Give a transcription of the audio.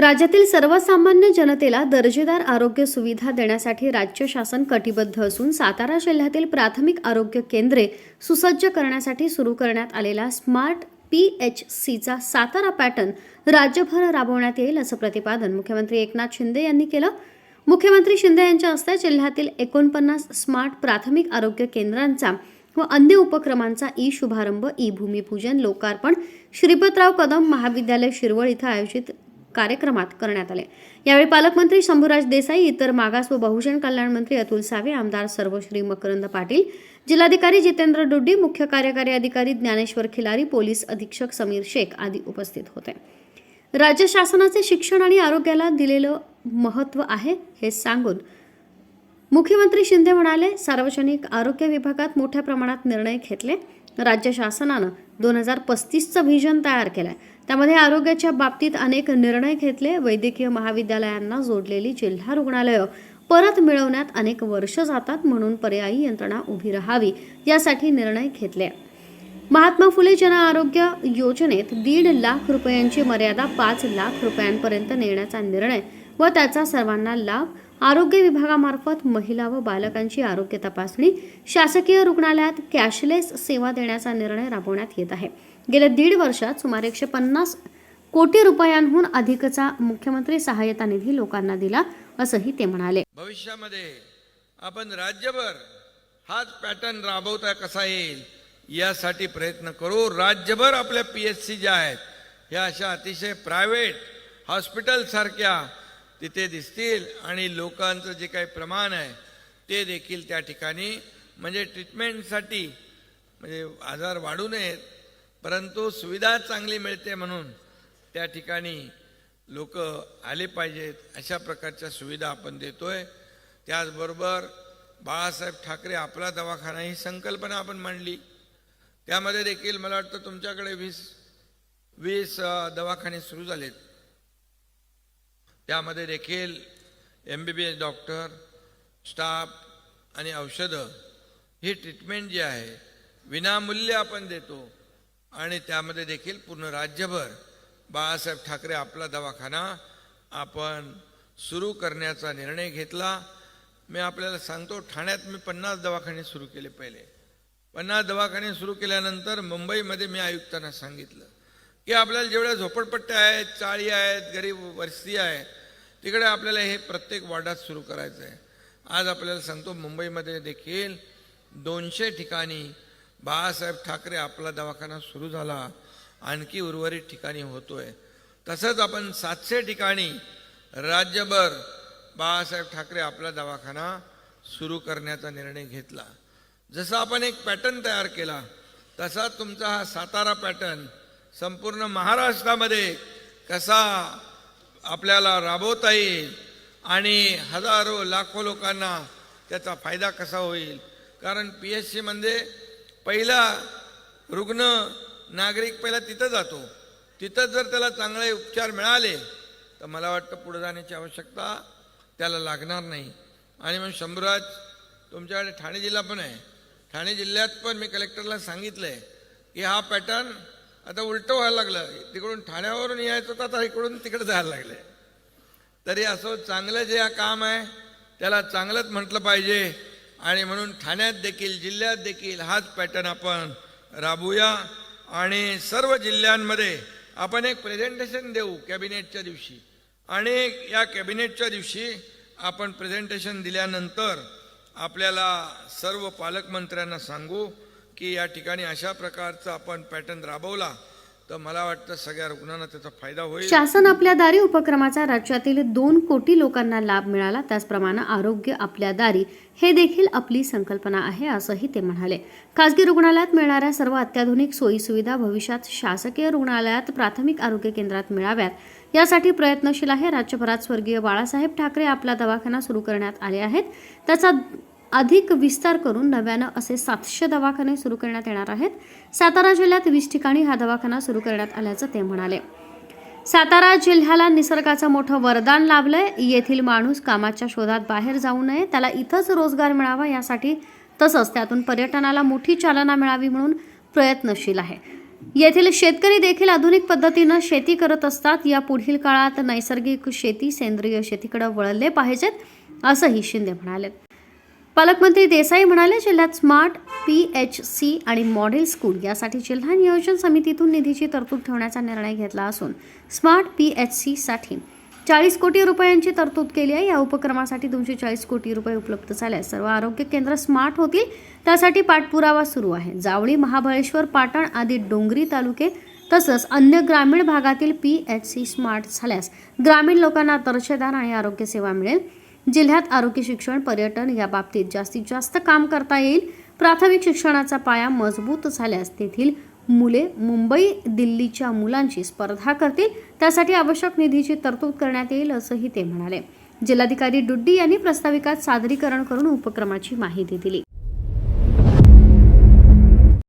राज्यातील सर्वसामान्य जनतेला दर्जेदार आरोग्य सुविधा देण्यासाठी राज्य शासन कटिबद्ध असून सातारा जिल्ह्यातील प्राथमिक आरोग्य केंद्रे सुसज्ज करण्यासाठी सुरू करण्यात आलेला स्मार्ट पी एच सीचा सातारा पॅटर्न राज्यभर राबवण्यात येईल असं प्रतिपादन मुख्यमंत्री एकनाथ शिंदे यांनी केलं. मुख्यमंत्री शिंदे यांच्या हस्ते जिल्ह्यातील एकोणपन्नास स्मार्ट प्राथमिक आरोग्य केंद्रांचा व अन्य उपक्रमांचा ई शुभारंभ ई भूमिपूजन लोकार्पण श्रीपतराव कदम महाविद्यालय शिरवळ इथं आयोजित कार्यक्रमात करण्यात आले. यावेळी पालकमंत्री शंभूराज देसाई इतर मागास व बहुजन कल्याण मंत्री अतुल सावे आमदार सर्वश्री मकरंद पाटील जिल्हाधिकारी जितेंद्र डुड्डी मुख्य कार्यकारी अधिकारी ज्ञानेश्वर खिलारी पोलीस अधीक्षक समीर शेख आदी उपस्थित होते. राज्य शासनाचे शिक्षण आणि आरोग्याला दिलेलं महत्त्व आहे हे सांगून मुख्यमंत्री शिंदे म्हणाले सार्वजनिक आरोग्य विभागात मोठ्या प्रमाणात निर्णय घेतले. राज्य शासनानं दोन हजार पस्तीसचं व्हिजन तयार केलंय. त्यामध्ये आरोग्याच्या बाबतीत अनेक निर्णय घेतले. वैद्यकीय महाविद्यालयांना जोडलेली जिल्हा रुग्णालयं परत मिळवण्यात अनेक वर्ष जातात म्हणून पर्यायी यंत्रणा उभी राहावी यासाठी निर्णय घेतले. महात्मा फुले जन आरोग्य योजनेत दीड लाख रुपयांची मर्यादा पाच लाख रुपयांपर्यंत नेण्याचा निर्णय व त्याचा सर्वांना लाभ. आरोग्य विभागामार्फत महिला व बालकांची आरोग्य तपासणी शासकीय रुग्णालयात कॅशलेस सेवा देण्याचा निर्णय राबवण्यात येत आहे. गेल्या दीड वर्षात सुमारे एकशे पन्नास कोटी रुपयांहून अधिकचा मुख्यमंत्री सहाय्यता निधी लोकांना दिला असंही ते म्हणाले. भविष्यामध्ये आपण राज्यभर हाच पॅटर्न राबवता कसा येईल यासाठी प्रयत्न करू. राज्यभर आपल्या पी एच सी ज्या आहेत ह्या अशा अतिशय प्रायव्हेट हॉस्पिटलसारख्या तिथे दिसतील आणि लोकांचं जे काही प्रमाण आहे ते देखील त्या ठिकाणी म्हणजे ट्रीटमेंटसाठी म्हणजे आजार वाढू नयेत परंतु सुविधा चांगली मिळते म्हणून त्या ठिकाणी लोक आले पाहिजेत अशा प्रकारच्या सुविधा आपण देतोय. त्याचबरोबर बाळासाहेब ठाकरे आपला दवाखाना ही संकल्पना आपण मांडली. त्यामध्ये देखील मला वाटतं तुमच्याकडे वीस वीस दवाखाने सुरू झालेत. त्यामध्ये देखील M B B S doctor staff आणि औषधं ही ट्रीटमेंट जी आहे विनामूल्य आपण देतो. आणि त्यामध्ये देखील पूर्ण राज्यभर बाळासाहेब ठाकरे आपला दवाखाना आपण सुरू करण्याचा निर्णय घेतला. मी आपल्याला सांगतो ठाण्यात मी पन्नास दवाखाने सुरू केले पहिले. पन्नास दवाखाने सुरू केल्यानंतर मुंबईमध्ये मी आयुक्तांना सांगितलं की आपल्याला जेवढ्या झोपडपट्ट्या आहेत चाळी आहेत गरीब वस्ती आहे तिकडे आपल्याला हे प्रत्येक वार्डात सुरू करायचं आहे. आज आपल्याला सांगतो मुंबईमध्ये देखील दोनशे ठिकाणी बाळासाहेब ठाकरे आपला दवाखाना सुरू झाला. आणखी उर्वरित ठिकाणी होतोय. तसंच आपण सातशे ठिकाणी राज्यभर बाळासाहेब ठाकरे आपला दवाखाना सुरू करण्याचा निर्णय घेतला. जसं आपण एक पॅटर्न तयार केला तसा तुमचा हा सातारा पॅटर्न संपूर्ण महाराष्ट्रामध्ये कसा आपल्याला राबवता येईल आणि हजारो लाखो लोकांना त्याचा फायदा कसा होईल? कारण पी एच सीमध्ये पहिला रुग्ण नागरिक पहिला तिथं जातो. तिथं जर त्याला चांगले उपचार मिळाले तर मला वाटतं पुढे जाण्याची आवश्यकता त्याला लागणार नाही. आणि मग शंभूराज तुमच्याकडे ठाणे जिल्हा पण आहे. ठाणे जिल्ह्यात पण मी कलेक्टरला सांगितलं आहे की हा पॅटर्न आता उलटं व्हायला लागलं. तिकडून ठाण्यावरून यायचं होतं आता इकडून तिकडे जायला लागलं. तरी असं चांगलं जे हा काम आहे त्याला चांगलंच म्हटलं पाहिजे. आणि म्हणून ठाण्यात देखील जिल्ह्यात देखील हाच पॅटर्न आपण राबूया. आणि सर्व जिल्ह्यांमध्ये आपण एक प्रेझेंटेशन देऊ कॅबिनेटच्या दिवशी. आणि या कॅबिनेटच्या दिवशी आपण प्रेझेंटेशन दिल्यानंतर आपल्याला सर्व पालकमंत्र्यांना सांगू. की या ठिकाणी अशा प्रकारचा आपण पॅटर्न राबवला तर मला वाटतं सगळ्या रुग्णांना त्याचा फायदा होईल. शासन आपल्या दारी उपक्रमाचा राज्यातील दोन कोटी लोकांना लाभ मिळाला त्याचप्रमाणे आरोग्य आपल्या दारी हे देखील आपली संकल्पना आहे असंही ते म्हणाले. खासगी रुग्णालयात मिळणाऱ्या सर्व अत्याधुनिक सोयीसुविधा भविष्यात शासकीय रुग्णालयात प्राथमिक आरोग्य केंद्रात मिळाव्यात. यासाठी प्रयत्नशील आहे राज्यभरात स्वर्गीय बाळासाहेब ठाकरे आपला दवाखाना सुरू करण्यात आले आहेत. त्याचा अधिक विस्तार करून नव्यानं असे सातशे दवाखाने सुरू करण्यात येणार आहेत. सातारा जिल्ह्यात वीस ठिकाणी हा दवाखाना सुरू करण्यात आल्याचं ते म्हणाले. सातारा जिल्ह्याला निसर्गाचं मोठं वरदान लाभलंय. येथील माणूस कामाच्या शोधात बाहेर जाऊ नये त्याला इथंच रोजगार मिळावा यासाठी तसंच त्यातून पर्यटनाला मोठी चालना मिळावी म्हणून प्रयत्नशील आहे. येथील शेतकरी देखील आधुनिक पद्धतीनं शेती करत असतात. या पुढील काळात नैसर्गिक शेती सेंद्रिय शेतीकडे वळले पाहिजेत असंही शिंदे म्हणाले. पालकमंत्री देसाई म्हणाले जिल्ह्यात स्मार्ट पी एच सी आणि मॉडेल स्कूल यासाठी जिल्हा नियोजन समितीतून निधीची तरतूद ठेवण्याचा निर्णय घेतला असून स्मार्ट पी एच सी साठी चाळीस कोटी रुपयांची तरतूद केली आहे. या उपक्रमासाठी दोनशे चाळीस कोटी रुपये उपलब्ध झाल्यास सर्व आरोग्य केंद्र स्मार्ट होतील त्यासाठी पाठपुरावा सुरू आहे. जावळी महाबळेश्वर पाटण आदी डोंगरी तालुके तसंच अन्य ग्रामीण भागातील पी एच सी स्मार्ट झाल्यास ग्रामीण लोकांना दर्जेदार आणि आरोग्य सेवा मिळेल. जिल्ह्यात आरोग्य शिक्षण पर्यटन या बाबतीत जास्तीत जास्त काम करता येईल. प्राथमिक शिक्षणाचा पाया मजबूत झाल्यास तेथील मुले मुंबई दिल्लीच्या मुलांची स्पर्धा करतील. त्यासाठी आवश्यक निधीची तरतूद करण्यात येईल असंही ते म्हणाले. जिल्हाधिकारी डुड्डी यांनी प्रस्ताविकात सादरीकरण करून उपक्रमाची माहिती दिली.